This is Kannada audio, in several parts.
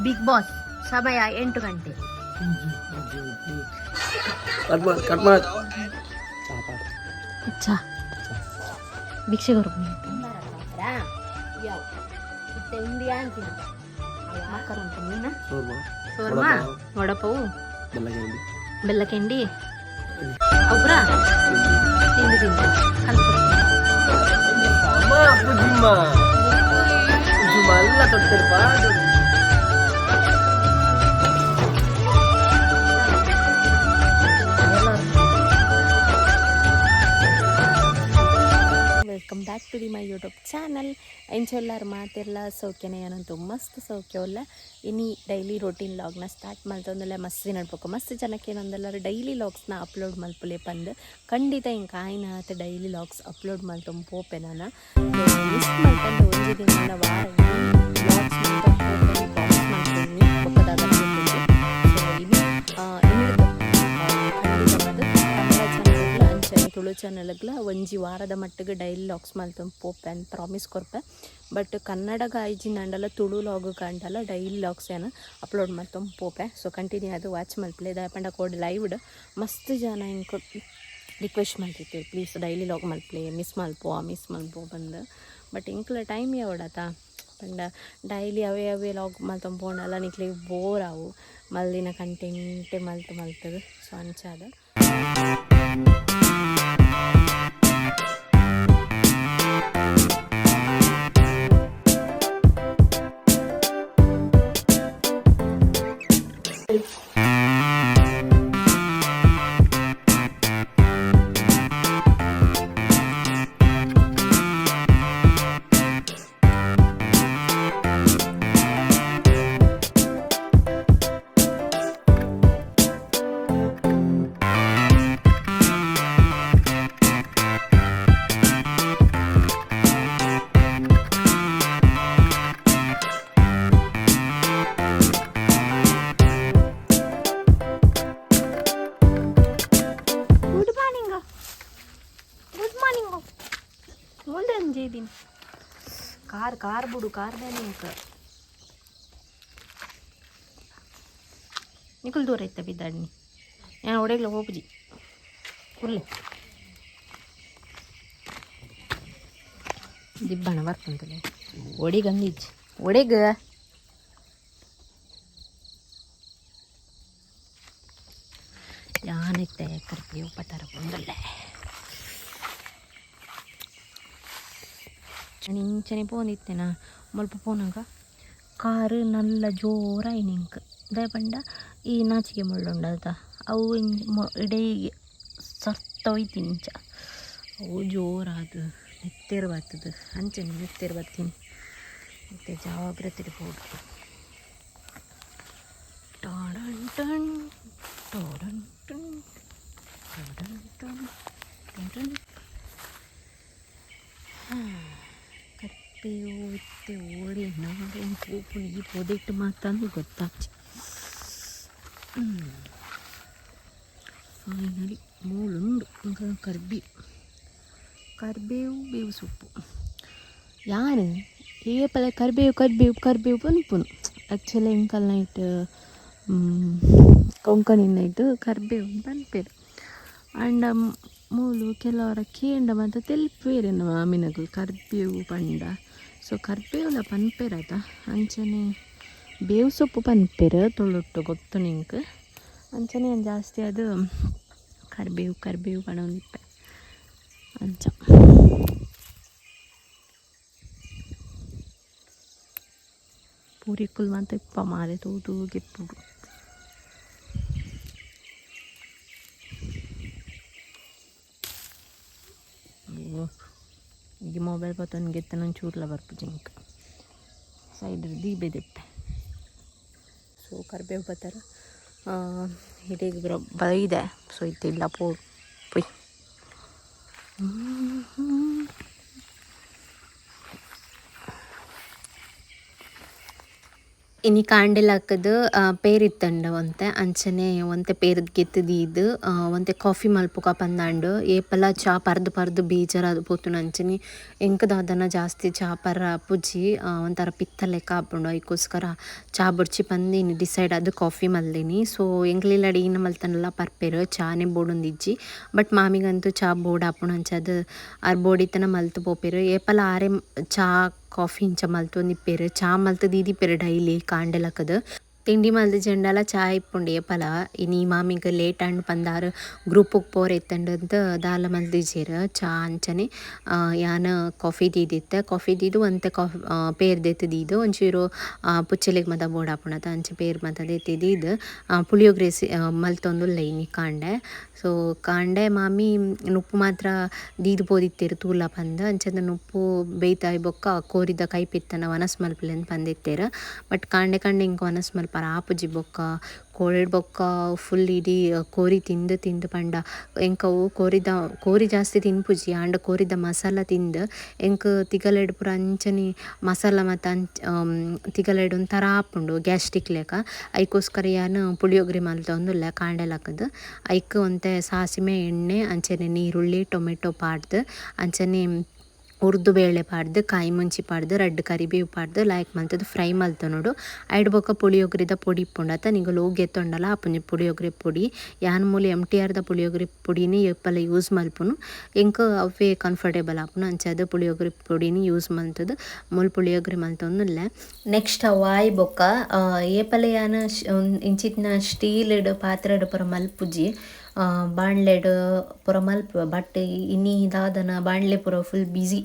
ಬಿಗ್ ಬಾಸ್ ಸಮಯ ಎಂಟು ಗಂಟೆ ಕಟ್ ಮಾಡಿ ಕಟ್ ಮಾಡಿ ಚಾ ಭಿಕ್ಷೆಗರು ಶೋರ್ಮ ಶೋರ್ಮ ವಡಪವು ಬೆಲ್ಲಗಂಡಿ ಬೆಲ್ಲ ಕೆಂಡಿ ಅವ್ರ ತಿಂದು ತಿಂದು ಕಲ್ತು ಅಮ್ಮ ಅಪ್ಪುಜಿಮ್ಮ ಉಜುಮ ಎಲ್ಲ ತೊಟ್ಟಿರ್ಪ to the my YouTube channel. ಎಂಚೊಲ್ಲಾರು ಮಾತೆಲ್ಲ ಸೌಖ್ಯನೇ ಏನಂತೂ ಮಸ್ತ್ ಸೌಖ್ಯವಲ್ಲ ಇನಿ ಡೈಲಿ ರೊಟೀನ್ ಲಾಗ್ನ ಸ್ಟಾರ್ಟ್ ಮಾಡ್ತಂದಲ್ಲ ಮಸ್ತ್ ನಡ್ಬೇಕು. ಮಸ್ತ್ ಜನಕ್ಕೆ ಏನಂದಲ್ಲ ಡೈಲಿ ಲಾಗ್ಸ್ನ ಅಪ್ಲೋಡ್ ಮಲ್ಪುಲೆ ಪಂದ್. ಖಂಡಿತ ಹಿಂಗೆ ಕಾಯಿನ ಆತ ಡೈಲಿ ಲಾಗ್ಸ್ ಅಪ್ಲೋಡ್ ಮಾಡ್ತು ಪೋಪೆ ನಾನು. ಮಾಡ್ಕೊಂಡು ಒಂದು ದಿನ ವಾರ ಲಾಗ್ಸ್ ಚಾನಲ್ಗಳ ಒಂಜಿ ವಾರದ ಮಟ್ಟಿಗೆ ಡೈಲಿ ಲಾಗ್ಸ್ ಮಲ್ತು ಪೋಪೆ ಅಂತ ಪ್ರಾಮಿಸ್ ಕೊರ್ಪೆ ಬಟ್ ಕನ್ನಡ ಗಾಯಜಿ ಅಂಡಲ್ಲ ತುಳು ಲಾಗ್ ಕಂಡಲ್ಲ ಡೈಲಿ ಲಾಗ್ಸ್ ಏನು ಅಪ್ಲೋಡ್ ಮಾಡ್ತು ಪೋಪೆ ಸೊ ಕಂಟಿನ್ಯೂ ಅದು ವಾಚ್ ಮಲ್ಪಲೆ ದಯಪಂಡ ಕೋಡ್ ಲೈವ್ಡ್ ಮಸ್ತ್ ಜನ ಹಿಂಗೆ ರಿಕ್ವೆಸ್ಟ್ ಮಾಡ್ತಿರ್ತೀವಿ. ಪ್ಲೀಸ್ ಡೈಲಿ ಲಾಗ್ ಮಲ್ಪಲೆ ಮಿಸ್ ಮಲ್ಪೋ ಮಿಸ್ ಮಲ್ಪೋ ಬಂದು. ಬಟ್ ಇಂಕ್ಲ ಟೈಮ್ ಯಾವಡತ? ಪಂಡ ಡೈಲಿ ಅವೇ ಅವೇ ಲಾಗ್ ಮಲ್ತು ಪೋಂಡಲ್ಲ ನಿಕ್ಲಿ ಬೋರ್ ಅವು ಮಲ್ಲಿನ ಕಂಟೆಂಟೆ ಮಲ್ತು ಮಲ್ತದು. ಸೊ ಅಂಚಾದ ಕಾರ್ ಕಾರ್ ಬಿಡು ಕಾರ್ ಬೇನೆ ನಿಕುಲ್ ದೂರ ಐತೆ ಬಿದ್ದಾಡ್ನಿ ನಾನು ಒಡೆಗ್ಲ ಹೋಗ್ಜಿ ಕುರ್ಲೆ ದಿಬ್ಬಣ ಬರ್ತಂತಲೆ ಒಡಿಗೆ ಅಂದಿಜ್ಜಿ ಒಡೆಗ ಯಾನೈತೆ ಕರ್ತೀವಿ ಪಟಾರ ಬಂದಲ್ಲೇ ಇಂಚನೆ పోనిత్తేనా మలుపు పోనాక కారు నల్ల జోరాయి ఇంక ದಯಪಂಡ ಈ ನಾಚಿಕೆ ಮುಳ್ಳು ಉಂಡದ ಅವು ಇಡೀ ಸತ್ತ ಹೋಯ್ತೀನಿ ಇಂಚ ಅವು ಜೋರಾದು ನೆತ್ತೇರು ಬರ್ತದ ಅಂಚನೆ ನೆತ್ತೇರು ಬರ್ತೀನಿ ಮತ್ತೆ ಜಾಗ್ರತೆ ಹೋಗಿ ಟಾಡನ್ ಟನ್ ಟಾಡನ್ ಟನ್ ಟಾಡನ್ ಟನ್ ಟಾಡನ್ ಎತ್ತೆ ಎತ್ತೆ ಓಡಿ ನಾಳೆ ಕೂಪು ಈ ಪೊದಿಟ್ಟು ಮಾತಾನು ಗೊತ್ತಾಗ್ತಿ. ಫೈನಲಿ ಮೂಳುಂಡು. ಕರ್ಬಿ. ಕರ್ಬೇವು, ಬೇವು ಸೊಪ್ಪು. ಯಾರು? ಏಪಲ ಕರ್ಬೇವು ಕರ್ಬೇವು ಕರ್ಬೇವು ಪನ್ಪುನು ಆ್ಯಕ್ಚುಲಿ ಎಂಕಲ್ ನೈಟ್ ಕೊಂಕಣಿ ನೈಟ್ ಕರ್ಬೇವು ಪನ್ಪೇರು ಅಂಡ ಮೂಲು ಕೆಲವರ ಕೇಂಡ ಮಾತ್ರ ತೆಲ್ಪೇರೆ ನಮ್ಮ ಮೀನಗಳು ಕರ್ಬೇವು, ಪಂಡ. ಸೊ ಕರಿಬೇವುಲ ಪನ್ಪೇರದ ಅಂಚನೆ ಬೇವು ಸೊಪ್ಪು ಪನ್ಪೆರ್ ತೊಳುಟ್ಟು ಗೊತ್ತು ನಿಂಗೆ? ಅಂಚನೆ ಜಾಸ್ತಿ ಅದು ಕರಿಬೇವು ಕರಿಬೇವು ಪಣ ಉಂಟೆ ಅಂಚ. ಪೂರಿ ಕುಲ್ವಂತ ಇಪ್ಪ ಮಾರೆ ತೂತು ಗೆಪ್ಪುಡು ಅಯ್ಯೋ ಈಗ ಮೊಬೈಲ್ ಬತ್ತನ್ ಗೆತ್ತ ನಂಗೆ ಚೂರ್ಲ ಬರ್ಪುಜಿ ಇಂಕ ಸೈಡ್ ದೀಬೆ ದೆಪ್ಪೆ ಸೊ ಕರ್ಬೇವು ಬತ್ತಾರ ಹಿಡಿಗೆ ಬೈದೆ. ಸೊ ಇತ್ತಿಲ್ಲ ಪೋ ಪೊಯ್. ಇನಿ ಕಾಂಡೆಲಾಕದು ಪೇರಿತ್ತಂಡ ಒಂತೆ ಅಂಚನೆ ಒಂತೆ ಪೇರದ ಗೆತ್ತದಿ ಇದು ಒಂತೆ ಕಾಫಿ ಮಲ್ಪುಗ ಪಂದಾಂಡು ಏಪಲ ಚಾ ಪರ್ದ್ ಪರ್ದ್ ಬೇಜಾರಾದ್ ಪೋತುಂಡು ಅಂಚನೆ ಎಂಕ್ ದಾದನ ಜಾಸ್ತಿ ಚಾ ಪರ ಆ, ಒಂಥರ ಪಿತ್ತ ಲೆಕ್ಕ ಆಪುಂಡು ಐಕೋಸ್ಕರ ಚಾ ಬುಡ್ಚಿ ಪಂದ್ ಡಿಸೈಡ್ ಆದ್ ಕಾಫಿ ಮಲ್ದೆನಿ ಸೊ ಎಂಕ್ಲೆಲ ಈನ ಮಲ್ತನಲ ಪರ್ಪೆರ್ ಚಾನೆ ಬೋಡೊಂದಿಜ್ಜಿ ಬಟ್ ಮಾಮಿಗಂತೂ ಚಾ ಬೋಡ್ ಆಪುಂಡು ಅಂಚ ಅರ್ ಬೋಡಿತ್ತನ ಮಲ್ತು ಪೋಪೆರ್ ಏಪಲ ಆರೆ ಚಾ ಕಾಫಿ ಇಂಚ ಮಲ್ತೊಂದಿಪ್ಪೆರ್ ಚಾ ಮಲ್ತ್ ದೀದಿಪ್ಪೆರ್ ಡೈಲಿ ಕಾಂಡೆಲಕದ್. ತಿಂಡಿ ಮಲ್ದ ಜೆಂಡಲ ಚಾಯ್ ಇಪ್ಪುಂಡು ಏಪಲ ಇನಿ ಮಾಮಿಗ್ ಲೇಟ್ ಆಂಡ್ ಪಂದಾರ್ ಗ್ರೂಪುಗ್ ಪೋರ್ ಎತ್ತಂಡಂತ ದಾಲ ಮಲ್ದಿಜೆರ್ ಚಾ ಅಂಚನೆ ಯಾನ ಕಾಫಿ ದೀದಿತ್ತೆ. ಕಾಫಿ ದೀದು ಅಂತ ಕಾಫಿ ಪೇರ್ ದೆತ್ ದೀದು. ಒಂಚೂರು ಪುಚ್ಚಲಿಗೆ ಮತ ಬೋಡಾಪುಣತ ಅಂಚ ಪೇರ್ ಮತ ದೆತ್ತಿ ದೀದು. ಪುಳಿಯೋಗ್ರೆ ಮಲ್ತೊಂದು ಇನಿ ಕಾಂಡೆ. ಸೊ, ಕಾಂಡೆ ಮಾಮಿ ನುಪ್ಪು ಮಾತ್ರ ದೀದು ಪೋದಿತ್ತೇರು ತೂಲ ಪಂದ್. ಅಂಚಂದ ನುಪ್ಪು ಬೇಯ್ತಾಯಿ ಬೊಕ್ಕ ಕೋರಿದ ಕೈಪಿತ್ತನ ವನಸ್ ಮಲ್ಪಲೆಂದು ಪಂದಿತ್ತೇರು. ಬಟ್ ಕಾಂಡೆ ಕಾಂಡೆ ಇಂಕ ವನಸ್ ಮಲ್ಪರ ಆಪುಜಿ ಬೊಕ್ಕ, ಕೋಳಿಡ್ ಬೊಕ್ಕ ಫುಲ್ ಇಡೀ ಕೋರಿ ತಿಂದು ತಿಂದು ಪಂಡ. ಎಂಕವು ಕೋರಿದ, ಕೋರಿ ಜಾಸ್ತಿ ತಿನ್ಪುಜಿ, ಆಂಡ ಕೋರಿದ ಮಸಾಲ ತಿಂದು, ಎಂಕ್ ತಿಗಲೆಡ್ ಪೂರ ಅಂಚನಿ ಮಸಾಲ ಮತ್ತು ಅಂಚ ತಿಗಲೆಡ್ ಒಂಥರ ಆಪುಂಡು ಗ್ಯಾಸ್ಟ್ರಿಕ್ ಲೆಕ್ಕ ಐಕೋಸ್ಕರ ಯಾನ್ ಪುಳಿಯೋಗರೆ ಮಲ್ತೊಂದುಲ್ಲ ಕಾಂಡೆಲಕದ್ ಐಕ್ ಒಂತೆ ಸಾಸಿಮೆ ಎಣ್ಣೆ, ಅಂಚನೆ ನೀರುಳ್ಳಿ, ಟೊಮೆಟೊ ಪಾಡ್ದು, ಅಂಚನೆ ಉರ್ದು ಬೇಳೆ ಪಾಡ್ದು, ಕಾಯಿ ಮುಂಚಿ ಪಾಡ್ದು ರೆಡ್ ಕರಿಬೇವು ಪಾಡ್ದು ಲಾಯ್ಕ್ ಮಲ್ತದು ಫ್ರೈ ಮಲ್ತೊನೊಡು ಐಡ್ ಬೊಕ ಪುಳಿಯೋಗರೆದ ಪುಡಿ ಇಪ್ಪುಂಡತ, ನಿಂಗ ಲೋಗ್ ಎತ್ತೊಂಡಲ ಆಪುಂಜಿ ಪುಳಿಯೋಗರೆ ಪುಡಿ. ಯಾನ್ ಮೂಲೆ ಎಂ ಟಿ ಆರ್ದ ಪುಳಿಯೋಗರೆ ಪುಡಿನೇ ಎಪ್ಪಲ್ಲ ಯೂಸ್ ಮಲ್ಪುನು. ಇಂಕ ಅವೇ ಕಂಫರ್ಟೇಬಲ್ ಆಪುನು, ಅಂಚಾದ್ ಪುಳಿಯೋಗರೆ ಪುಡಿನೇ ಯೂಸ್ ಮಲ್ತದು ಮುಲ್ ಪುಳಿಯೋಗರೆ ಮಲ್ತೊಂದುಲ್ಲ. ನೆಕ್ಸ್ಟ್ ವಾಯ್ ಬೊಕ್ಕ ಏಪಲ್ಲ ಯಾನ ಇಂಚಿತ್ನ ಸ್ಟೀಲ್ಡ್ ಪಾತ್ರೆಡ್ ಪೂರ ಮಲ್ಪುಜಿ. ಬಾಣ್ಲೆಡ್ ಪೂರ ಮಲ್ಪ ಬಟ್ ಇನ್ನಿ ಇದಾದನ ಬಾಣ್ಲೆ ಪೂರ ಫುಲ್ ಬ್ಯುಸಿ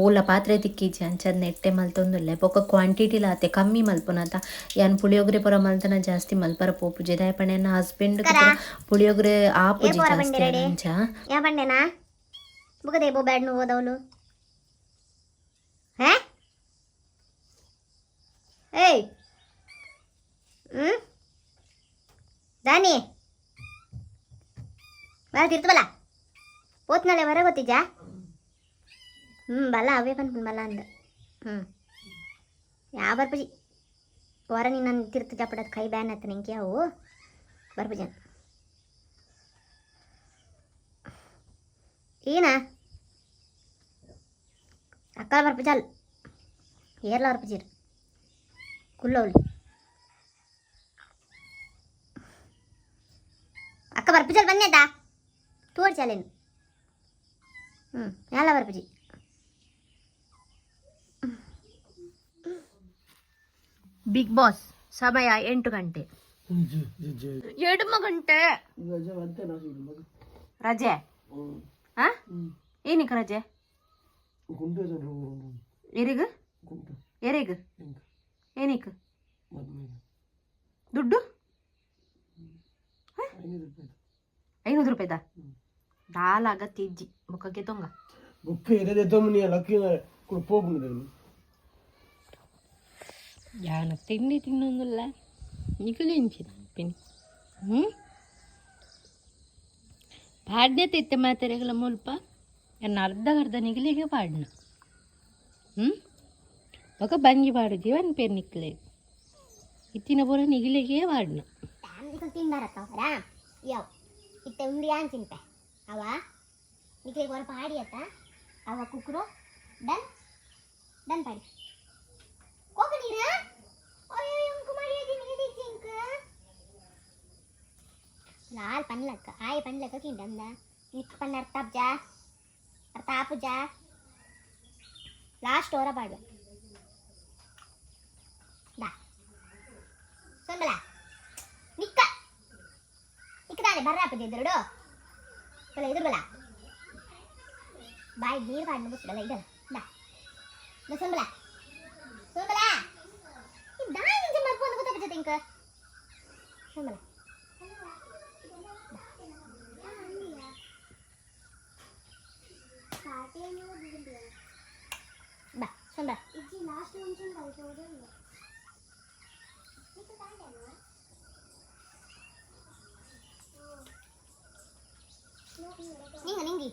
ಓಲ ಪಾತ್ರೆ ತಿಕ್ಕಿಜಿ ಅಂಚದ ನೆಟ್ಟೆ ಮಲ್ತೊಂದುಲ್ಲೆ ಬೊಕ ಕ್ವಾಂಟಿಟಿ ಲಾತೆ ಕಮ್ಮಿ ಮಲ್ಪುನತ ಯಾನ್ ಪುಳಿಯೋಗರೆ ಪೂರ ಮಲ್ತನ ಜಾಸ್ತಿ ಮಲ್ಪರ ಪೋಪುಜಿ ದಾಯ ಪಂಡ ಎನ್ನ ಹಸ್ಬೆಂಡ್ ಪುಳಿಯೋಗರೆ ಆಪುಜಿ ಜಾಸ್ತಿ ಅಂಚ. ಯಾ ಬೋ ಬ್ಯಾಡ್ ಓದವಲು ಹೇ? ಏಯ್. ಹ್ಞೂ ದಾನಿ. ತಿರ್ತವಲ್ಲ ಓದ್ನಾಳೆ ಬರ ಗೊತ್ತಿದ್ದ ಹ್ಞೂ ಬಲ್ಲ, ಅವೇ ಬಂದು ಬಲ್ಲ ಅಂದ. ಹ್ಞೂ ಯಾವ ಬರ್ಬಜಿ ಹೊರ ನೀನು ನಾನು ತಿರ್ತು ಜಾಪಡೋದು ಕೈ ಬ್ಯಾನ್ ಆಯ್ತು ನಿಂಗೆ, ಅವು. ಬರ್ಬಜನ್ ಏನ? ಅಕ್ಕಳ ಬರ್ಬಜಲ್ ಏರ್ಲ ಬರ್ಬಜಿರ್ ಕುಲ್ಲೋಲಿ ಅಕ್ಕ ಬರ್ಬಜಲ್ ಬಂದೇದಾ ತೋರಿಸಲೇನು ಹ್ಞೂ மேலே வரப்பஜி ಬಿಗ್ ಬಾಸ್ ಸಮಯ ಎಂಟು ಗಂಟೆ ಎರಡು ಗಂಟೆ ರಜೆ ಹಾ ಏನಕ್ಕೆ ರಜೆ ಎರಿಗ ಎರಿಗ ಏನಕ್ಕೆ ದುಡ್ಡು ಐನೂರು ರೂಪಾಯಿದಾ taa teji muka getonga bukke de domni lakina kur pogun de ಯಾನ ತಿಂಡಿ ತಿನ್ನೊಂದಿಲ್ಲ ನಿಗಲಿಂಚಿನ ಪಿನ್ ಹ್ಞೂ ಪಾಡ್ಯತೆ ಇತ್ತೆ ಮಾತೆರೆಗಳ ಮುಲ್ಪ ಎನ್ನ ಅರ್ಧ ಅರ್ಧ ನಿಗಲಿಗೆ ಪಾಡ್ನ ಹ್ಞೂ ಒಕ ಬಂಗಿ ಪಾಡು ಜೀವನ್ ಪೇರ್ ನಿಕ್ಲೆ ಇತ್ತಿನ ಪೂರ ನಿಗಲಿಗೆ ಪಾಡ್ನ ಇತ್ತೆ ಉಂಡಿ ಆನ್ ತಿಂತೆ ಅವ ನಿಕ್ರಿಗೆ ಒಂದು ಪಾಡಿ ಆತ ಅವ ಕುಕ್ಕರು ಡನ್ ಡನ್ ಪಾಡಿ ಹೋಗಣೀರ ಅಯ್ಯೋ ಇಂಕು ಮಾಡಿ ನಿಗದಿತ್ತು ಇಂಕು ಲಾಲ್ ಪನ್ಲಕ್ಕ ಆಯ ಪನ್ಲಕ್ಕ ಕಿಂಡಂದ ನಿಕ್ ಪನ್ನ ಅರ್ಥ ಅಬ್ಜಾ ಅರ್ಥ ಆಪುಜಾ ಲಾಸ್ಟ್ ಓರ ಪಾಡು ಬಾ ಸೊಂಬಲ ನಿಕ್ಕ ನಿಕ್ಕದಾನೆ ಬರ್ರಾಪದ ಇದ್ರಡು ಬಲ ಎದುರು ಬಲ ಬಾಯಿ ನೀರು ಬಾಡಿ ಮುಗಿಸ್ಬಲ್ಲ ಇದು ದಾ ದ ಸೊಂಬಲ ಸೊಂಬಲ ಈ ದಾಯಿ ನಿಂಜೆ ಮರ್ಕೊಂಡು ಗೊತ್ತಾಗ್ತದೆ ಇಂಕ ಸೊಂಬಲ ಬಾ ಸೊಂಬಲ நீங்க நீங்க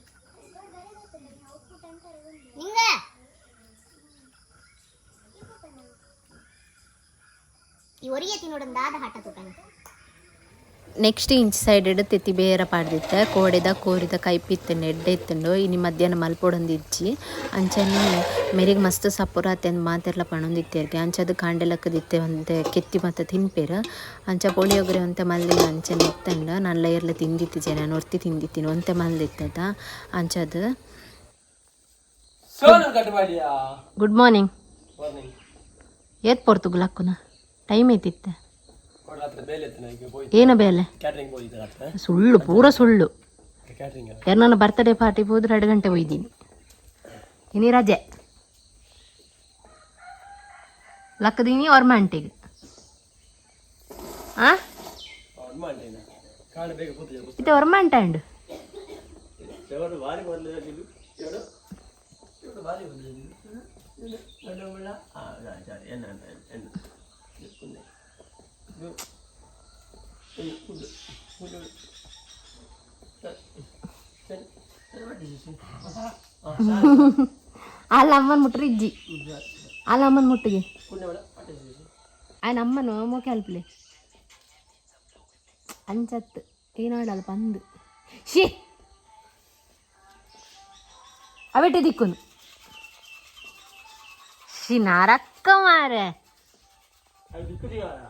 நீங்க ಈ ಒರಿಗೆ ತಿನ್ನೋಡೊಂದಾದ ಹಠ ತೂಕನ ನೆಕ್ಸ್ಟ್ ಇಂಚ್ ಸೈಡ್ ತೆತ್ತಿ ಬೇರೆ ಪಾಡ್ದಿತ್ತೆ. ಕೋಡೆದ ಕೋರಿದ ಕೈಪಿತ್ತಂಡು ಎಡ್ಡೆ ಇತ್ತಂಡು. ಇನ್ನು ಮಧ್ಯಾಹ್ನ ಮಲ್ಪೊಡೊಂದು ಇಜ್ಜಿ ಅಂಚನೆ ಮೆರಿಗೆ ಮಸ್ತ್ ಸಪ್ಪುರ ಅಂದ್ ಮಾತೆರ್ಲ ಪಣೊಂದಿತ್ತೇರ್ಗೆ. ಅಂಚದು ಕಾಂಡೆಲಕ್ಕದಿತ್ತೆ ಒಂದು ಕೆತ್ತಿ ಮತ್ತೆ ತಿನ್ಪೇರು. ಅಂಚ ಪುಳಿಯೋಗರೆ ಒಂತೆ ಮಲ್ಲಿ ಅಂಚನೆ ಇತ್ತಂಡ ನಲ್ಲ ಎರ್ಲ ತಿಂದಿತ್ತಿಜೆ ನಾನು ಒರ್ತಿ ತಿಂದಿತ್ತೀನಿ. ಒಂತೆ ಮಲ್ದಿತ್ತದ. ಅಂಚದು ಗುಡ್ ಮಾರ್ನಿಂಗ್ ಮಾರ್ನಿಂಗ್ ಏತ್ ಪೊರ್ತು ಗುಲಾಕ್ಕುನ ಟೈಮ್ ಐತಿತ್ತೆ ರಾತ್ರಿ ಬೇಲೆ ಎತ್ತಿನ ಈಗ ಹೋಯ್ತು ಏನು ಬೇಲೆ ಸುಳ್ಳು ಪೂರ ಸುಳ್ಳು. ಯಾರು ನನ್ನ ಬರ್ತ್ಡೇ ಪಾರ್ಟಿ ಹೋದ್ರೆ ಎರಡು ಗಂಟೆ ಹೋಯ್ದೀನಿ ಇನಿ ರಜೆ. ಲಕ್ಕದೀನಿ ಅವ್ರ ಮಂಟಿಗೆ ಆ? ಇದು ಅವ್ರ ಮಂಟ ಅಂಡು. ഇത് వాళ్ళ అమ్మని ముట్టరు ఇజ్జి వాళ్ళ అమ్మని ముట్టుగి ఆయన అమ్మను మోకి అల్పులే అంచత్తు ఈనాడు అల్ప అందు షీ అవిటి దిక్కును షీ నా రక్క మారే దిక్కు దిగారా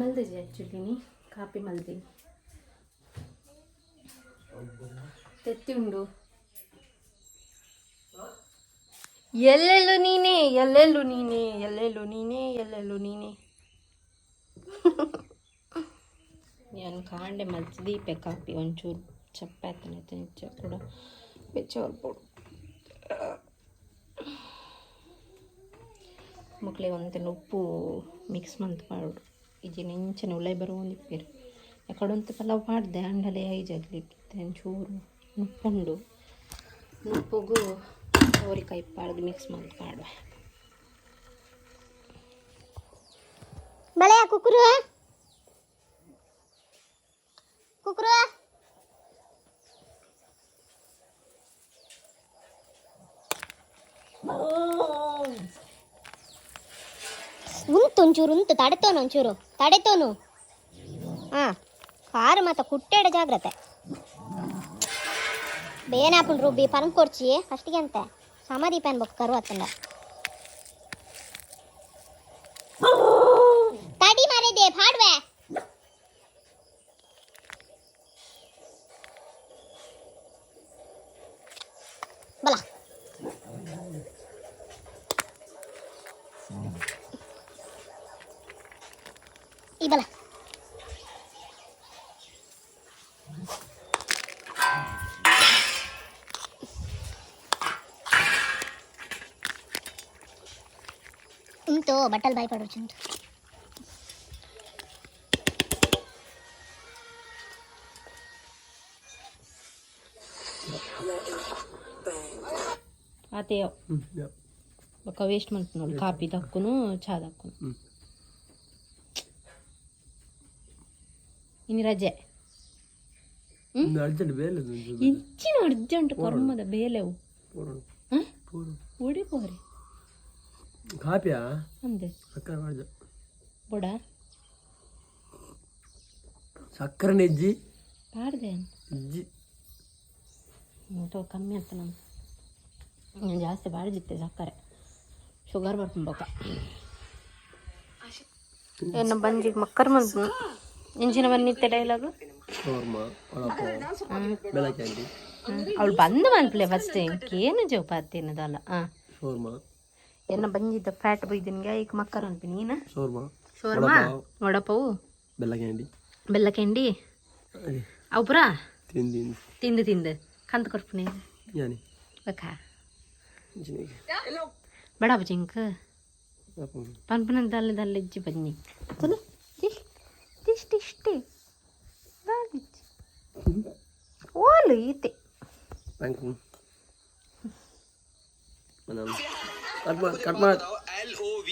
ಮಲ್ದಿದೆ ಆ್ಯಕ್ಚುಲಿನಿ ಕಾಪಿ ಮಲ್ದಿ. ತೆತ್ತಿ ಉಂಡು. ಎಲ್ಲೆಲ್ಲೂ ನೀನೇ ಎಲ್ಲೆಲ್ಲೂ ನೀನೇ ಎಲ್ಲೆಲ್ಲೂ ನೀನೇ ಎಲ್ಲೆಲ್ಲೂ ನೀನೇ. ನಾನು ಕಾಂಡೆ ಮಲ್ತು ದೀಪೆ ಕಾಪಿ ಒಂಚೂರು ಚಪ್ಪಾತನ ತೆಂಚ ಕೂಡ ಬೆಚ್ಚವರ್ಬೋದು ಮಕ್ಕಳಿಗೆ ಒಂತೆನ ಉಪ್ಪು ಮಿಕ್ಸ್ ಮಂತ್ ಪಾಡು ಇಜಿ ನೆಂಚನೆ ಉಳ್ಳೆ ಬರೋ ಒಂದು ಇಪ್ಪಿರು ಎಕಡೊಂದು ಪಲಾವ್ ಮಾಡಿದೆ ಅಂಡಲೆ ಐಜಾಗ್ಲಿಕ್ಕೆ ಚೂರು ನುಪ್ಪುಂಡು, ನುಪ್ಪುಗು ಅವರಿಕಾಯಿ ಪಾಡ್ದು ಮಿಕ್ಸ್ ಮಾಡಿ ಪಾಡುವೆ ಬಳೆಯ ಕುಕ್ಕರು? ಉಂಟು ಒಂಚೂರು ಉಂಟು ತಡೆತೋನು ಒಂಚೂರು ತಡೆತೋನು ಹಾಂ ಕಾರು ಮಾತ ಕುಟ್ಟೆಡ ಜಾಗ್ರತೆ ಬೇನಾಪುಂಡು ರುಬ್ಬಿ ಪರಂ ಕೊರ್ಚಿ ಫಸ್ಟಿಗೆ ಅಂತೆ ಸಮಾಧಿ ಪ್ಯಾನ್ ಬೊಕ್ಕ ಕರು ಅತ್ತಂಡ ತಡಿ ಮಾರಿದೆ ಪಾಡ್ವೆ ಬಲ ಈ ಬಲ ಉಂಟು ಬಟ್ಟಲ್ ಬಾಯ್ ಪಡೋಚು ಉಂಟು ಆತೆಯೋ ಬೊಕ್ಕ ವೇಸ್ಟ್ ಮಾಡ್ತು ನೋಡಿ ಕಾಪಿ ತಕ್ಕುನು ಚಾ ತಕ್ಕುನು ಹ್ಮ್. ಇನ್ನು ರಜೆ. ಅರ್ಜೆಂಟ್ ಬೇಲೆ ಇಂಚಿನ ಅರ್ಜೆಂಟ್ ಕರ್ಮದ ಬೇಲೆವು ಹಾಂ ಉಡಿಪೋರಿ ಕಾಪಿಯಾ ಅಂದೆ ಸಕ್ಕರೆ ಮಾಡಿದ ಬೊಡ. ಸಕ್ಕರೆ ನೆಜ್ಜಿ ಪಾಡ್ದೆ ನೆಜ್ಜಿ ಊಟ ಕಮ್ಮಿ ಅಂತ ನಮ್ಮ ನಾನು ಜಾಸ್ತಿ ಬಾಡಿದಿತ್ತೆ ಸಕ್ಕರೆ. ಶುಗರ್ ಬರ್ಕೊಂಬಕ ಏನು ಬಂಜಿಗೆ ಮಕ್ಕರ್ ಬಂದು ಇಂಚಿನ ಬಂದಿತ್ತೆ ಡೈಲಾಗು ಅವಳು ಬಂದು ಮನ್ಪ್ಲೆ ಫಸ್ಟ್ ಏನು ಜೋಪಾತಿನದಲ್ಲ ಹಾಂ ಶೋರ್ಮ ಎನ್ನ ಬಂದಿದ್ದ ಫ್ಯಾಟ್ ಬೈದಿನ್ಗೆ ಈಗ ಮಕ್ಕರ್ ಅನ್ಪಿ ನೀನ? ಶೋರ್ಮ ವಡಪವು ಬೆಲ್ಲ ಕೆಂಡಿ ಅವು ಪುರ? ತಿಂದಿ ತಿಂದು. ತಿಂದು ಕಂತು ಕೊರ್ಪುನಿ ಯಾನಿ? ಬೇಕಾ? ಇಂಚಿನಿಗೆ ಬೇಡ ಜಿಂಕ್. ಪನ್ಪನ ದಲ್ಲ ದಲ್ಲ ಇಜ್ಜಿ ಬನ್ನಿ. ಚಲೋ ಇಷ್ಟಿಷ್ಟು ಇಷ್ಟೇ ನಾಲ್ಕು ಓಲು ಈತೆ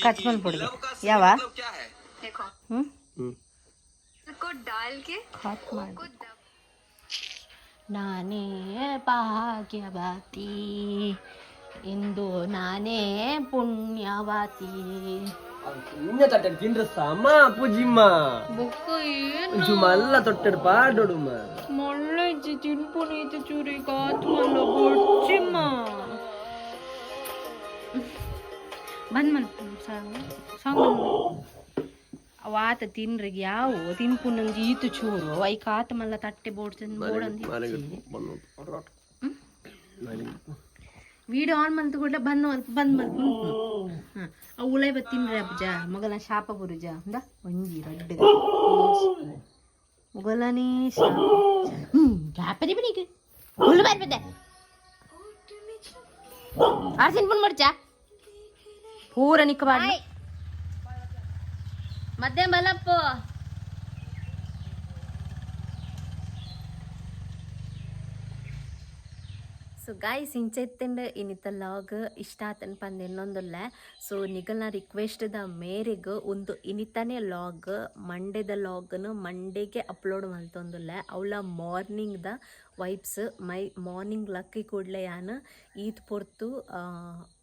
ಕಟ್ ಮಾಡ್ಬಿಡ್ದು ಯಾವ ಕಟ್ ಮಾಡಿ ನಾನೇ ಭಾಗ್ಯವತಿ ಇಂದು ನಾನೇ ಪುಣ್ಯವಾತಿ. ನಿನ್ನೆ ತಟ್ಟೆ ತಿಂಡ್ರಸ್ತ ಅಮ್ಮ ಪೂಜಿಮ್ಮ. ಬುಕ್ಕ ಏನು? ಮಲ್ಲ ಎಲ್ಲ ತೊಟ್ಟೆಡು ಪಾಡೋಡುಮ್ಮ. ಮೊಳ್ಳೆ ಇಜ್ಜಿ ತಿನ್ಪುನೀತ ಚೂರಿ ಕಾತ್ಮಲ್ಲ ಬೊಡ್ಚಿಮ್ಮ ಬಂದ್ ಮನ್ ಸಾಂಗ್. ಸಾಂಗ್ ಅವಾತ ತಿನ್ರಿಗೆ ಯಾವು ತಿನ್ಪುನಂಗೆ ಈತು ಚೂರು. ಐ ಕಾತ ಮಲ್ಲ ತಟ್ಟೆ ಬೋಡ್ಸನ್ ಬೋಡಂದಿ ವಿಡಿಯೋ ಆನ್ ಮಂತ್ ಕೂಡ ಬಂದ್ ಬಂದ್ ಬಂದ್. ಹಾಂ ಆ ಉಳೆ ಬತ್ ತಿನ್ರಿ ಅಬ್ಬಜ ಮಗನ ಶಾಪ ಬುರುಜ ಅಂದ ಒಂಜಿ ರಡ್ಡ. ಮುಗಲನೇ ಶಾಪ. ಹ್ಮ್ ಜಾಪದಿ ಬನಿಗೆ ಹುಲ್ಲು ಬರ್ಬದೆ ಆರ್ಸಿನ್ ಪುನ್ ಮಾಡ್ಚ. ಪೂರ ಸೊ ಇನ್ನಿತ್ತ ಲಾಗ್ ಇಷ್ಟ ಆತನ್ ಪಂದ್ ಇನ್ನೊಂದುಲ್ಲ ಸೊ ನಿಗಲ್ನ ರಿಕ್ವೆಸ್ಟ್ದ ಮೇರೆಗೆ ಒಂದು ಇನಿತಾನೆ ಲಾಗ್ ಮಂಡೇದ ಲಾಗ್ನು ಮಂಡೇಗೆ ಅಪ್ಲೋಡ್ ಮಲ್ತೊಂದುಲ್ಲ ಅವಳ ಮಾರ್ನಿಂಗ್ದ ವೈಬ್ಸ್ ಮೈ ಮಾರ್ನಿಂಗ್ ಲಕ್ಕಿ ಕೂಡಲೇ ಯಾನ್ ಈತ್ ಪೊರ್ತು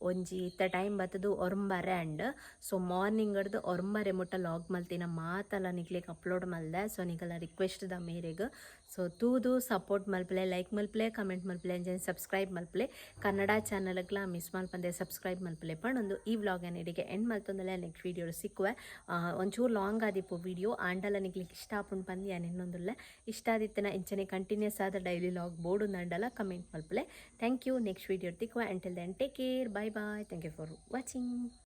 ಒಂಜಿ ಇತ್ತ ಟೈಮ್ ಬತ್ತದು ಒರಂಬರೆ ಅಂಡ್ ಸೊ ಮಾರ್ನಿಂಗ್ ಹಿಡ್ದು ಒರಂಬರೆ ಮುಟ್ಟ ಲಾಗ್ ಮಲ್ತಿನ ಮಾತಲ್ಲ ನಿಗ್ಲಿಕ್ ಅಪ್ಲೋಡ್ ಮಲ್ದೆ ಸೊ ರಿಕ್ವೆಸ್ಟ್ ದ ಮೇರೆಗೆ. ಸೊ ತೂದು ಸಪೋರ್ಟ್ ಮಲ್ಪಲೆ ಲೈಕ್ ಮಲ್ಪಲೆ ಕಮೆಂಟ್ ಮಲ್ಪಲೆ ಅಂಜನ್ ಸಬ್ಸ್ಕ್ರೈಬ್ ಮಲ್ಪಲೆ, ಕನ್ನಡ ಚಾನಲ್ಗೆಲ್ಲ ಮಿಸ್ ಮಲ್ಪಂದೆ ಸಬ್ಸ್ಕ್ರೈಬ್ ಮಲ್ಪಲೆ ಒಂದು ಈ ವ್ಲಾಗ್ ಏನಿಡಿಗೆ ಎಂಡ್ ಮಲ್ತೊಂದಲ್ಲ ನೆಕ್ಸ್ಟ್ ವೀಡಿಯೋ ಸಿಕ್ಕುವೆ ಒಂಚೂರು ಲಾಂಗ್ ಆದಿಪ್ಪು ವಿಡಿಯೋ ಆಂಡಲ ನಿಗ್ಲಿಕ್ ಇಷ್ಟ ಆಪುಂಡು ಪಂದು ಯಾನ್ ಇನ್ನೊಂದುಲ್ಲ. ಇಷ್ಟ ಆದಿತ್ತನ ಇಂಚನೆ ಕಂಟಿನ್ಯೂಸ್ ಆದ ಡೈಲಿ ಲಾಗ್ ಬೋರ್ಡು ನಂಡಲ comment ಮಲ್ಪಲೆ. Thank you next video video until then take care. Bye bye. Thank you for watching.